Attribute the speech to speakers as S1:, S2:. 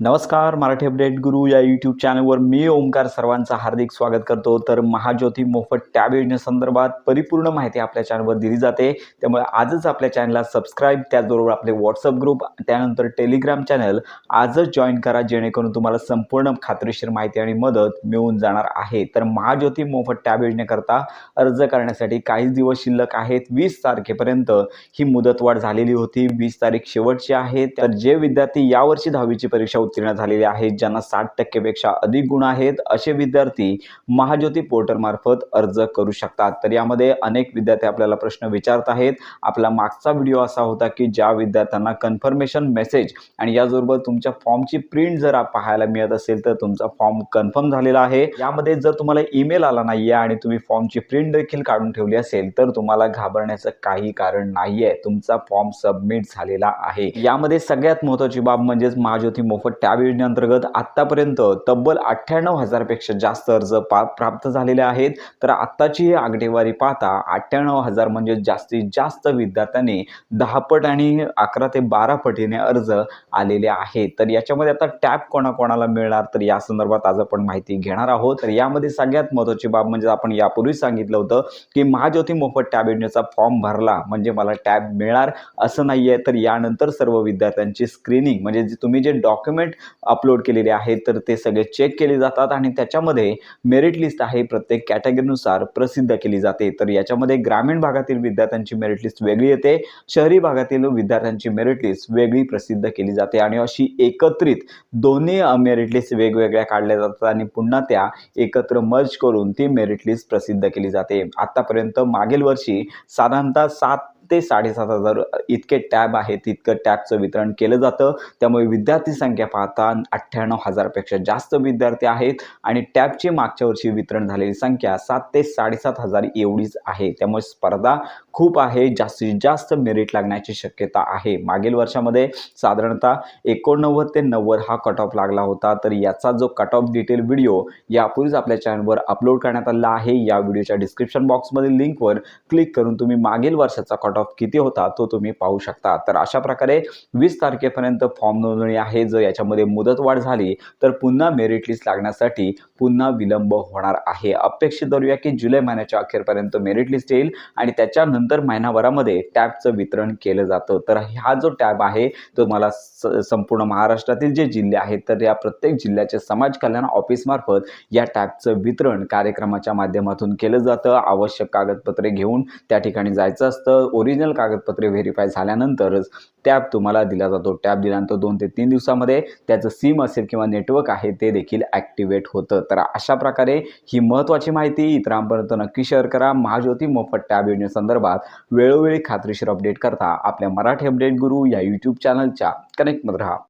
S1: नमस्कार मराठी अपडेट गुरु या यूट्यूब चॅनलवर मी ओमकार सर्वांचं हार्दिक स्वागत करतो. तर महाज्योती मोफत टॅब योजनेसंदर्भात परिपूर्ण माहिती आपल्या चॅनलवर दिली जाते. त्यामुळे आजच आपल्या चॅनलला सबस्क्राईब त्याचबरोबर आपले व्हॉट्सअप ग्रुप त्यानंतर टेलिग्राम चॅनल आजच जॉईन करा जेणेकरून तुम्हाला संपूर्ण खात्रीशीर माहिती आणि मदत मिळून जाणार आहे. तर महाज्योती मोफत टॅब योजनेकरता अर्ज करण्यासाठी काही दिवस शिल्लक आहेत. वीस तारखेपर्यंत ही मुदतवाढ झालेली होती. वीस तारीख शेवटची आहे. तर जे विद्यार्थी यावर्षी दहावीची परीक्षा उत्तीर्ण झालेले आहेत ज्यांना साठ टक्केपेक्षा अधिक गुण आहेत असे विद्यार्थी महाज्योती पोर्टलमार्फत अर्ज करू शकतात. तर यामध्ये अनेक विद्यार्थी आपल्याला प्रश्न विचारत आहेत. आपला मागचा व्हिडिओ असा होता की ज्या विद्यार्थ्यांना कन्फर्मेशन मेसेज आणि याचबरोबर तुमच्या फॉर्मची प्रिंट जर पाहायला मिळत असेल तर तुमचा फॉर्म कन्फर्म झालेला आहे. यामध्ये जर तुम्हाला ईमेल आला नाहीये आणि तुम्ही फॉर्मची प्रिंट देखील काढून ठेवली असेल तर तुम्हाला घाबरण्याचं काही कारण नाहीये. तुमचा फॉर्म सबमिट झालेला आहे. यामध्ये सगळ्यात महत्त्वाची बाब म्हणजेच महाज्योती मोफत टॅब योजनेअंतर्गत आतापर्यंत तब्बल अठ्ठ्याण्णव हजारपेक्षा जास्त अर्ज पा प्राप्त झालेले आहेत. तर आत्ताची ही आकडेवारी पाहता अठ्ठ्याण्णव हजार म्हणजे जास्तीत जास्त विद्यार्थ्यांनी दहा पट आणि अकरा ते बारा पटीने अर्ज आलेले आहेत. तर याच्यामध्ये आता टॅब कोणाकोणाला मिळणार तर या संदर्भात आज आपण माहिती घेणार आहोत. तर यामध्ये सगळ्यात महत्त्वाची बाब म्हणजे आपण यापूर्वी सांगितलं होतं की महाज्योती मोफत टॅब योजनेचा फॉर्म भरला म्हणजे मला टॅब मिळणार असं नाही आहे तर यानंतर सर्व विद्यार्थ्यांची स्क्रीनिंग म्हणजे तुम्ही जे डॉक्युमेंट अपलोड केलेले आहेत तर ते सगळे चेक केले जातात आणि त्याच्यामध्ये मेरिट लिस्ट आहे. प्रत्येक कॅटेगरीनुसार प्रसिद्ध केली जाते. तर याच्यामध्ये ग्रामीण भागातील विद्यार्थ्यांची मेरिट लिस्ट वेगळी येते. शहरी भागातील विद्यार्थ्यांची मेरिट लिस्ट वेगळी प्रसिद्ध केली जाते. आणि अशी एकत्रित दोन्ही मेरिट लिस्ट वेगवेगळ्या काढल्या जातात आणि पुन्हा त्या एकत्र मर्ज करून ती मेरिट लिस्ट प्रसिद्ध केली जाते. आतापर्यंत मागील वर्षी साधारणतः सात ते साडेसात हजार इतके टॅब आहेत तितकं टॅबचं वितरण केलं जातं. त्यामुळे विद्यार्थी संख्या पाहता अठ्ठ्याण्णव हजारपेक्षा जास्त विद्यार्थी आहेत आणि टॅबची मागच्या वर्षी वितरण झालेली संख्या सात ते साडेसात हजार एवढीच आहे. त्यामुळे स्पर्धा खूप आहे जास्तीत जास्त मेरिट लागण्याची शक्यता आहे. मागील वर्षामध्ये साधारणतः एकोणनव्वद ते नव्वद हा कट ऑफ लागला होता. तर याचा जो कट ऑफ डिटेल व्हिडिओ यापूर्वीच आपल्या चॅनलवर अपलोड करण्यात आला आहे. या व्हिडिओच्या डिस्क्रिप्शन बॉक्समधील लिंकवर क्लिक करून तुम्ही मागील वर्षाचा कट ऑफ किती होता तो तुम्ही पाहू शकता. तर अशा प्रकारे वीस तारखेपर्यंत फॉर्म नोंदणी आहे. जर याच्यामध्ये मुदतवाढ झाली तर पुन्हा मेरिट लिस्ट लागण्यासाठी पुन्हा विलंब होणार आहे. अपेक्षित धरूया की जुलै महिन्याच्या अखेरपर्यंत मेरिट लिस्ट येईल आणि त्याच्यानंतर महिनाभरामध्ये टॅबचं वितरण केलं जातं. तर हा जो टॅब आहे तो मला स संपूर्ण महाराष्ट्रातील जे जिल्हे आहेत तर या प्रत्येक जिल्ह्याच्या समाज कल्याण ऑफिसमार्फत या टॅबचं वितरण कार्यक्रमाच्या माध्यमातून केलं जातं. आवश्यक कागदपत्रे घेऊन त्या ठिकाणी जायचं असतं. ओरिजिनल कागदपत्रे व्हेरीफाय झाल्यानंतरच टॅब तुम्हाला दिला जातो. टॅब दिल्यानंतर दोन ते तीन दिवसामध्ये त्याचं सिम असेल किंवा नेटवर्क आहे ते देखील ॲक्टिवेट होतं. तर अशा प्रकारे ही महत्त्वाची माहिती इतरांपर्यंत नक्की शेअर करा. महाज्योती मोफत टॅब योजनेसंदर्भात वेळोवेळी खात्रीशीर अपडेट करता आपल्या मराठी अपडेट गुरु या यूट्यूब चॅनलच्या कनेक्टमध्ये राहा.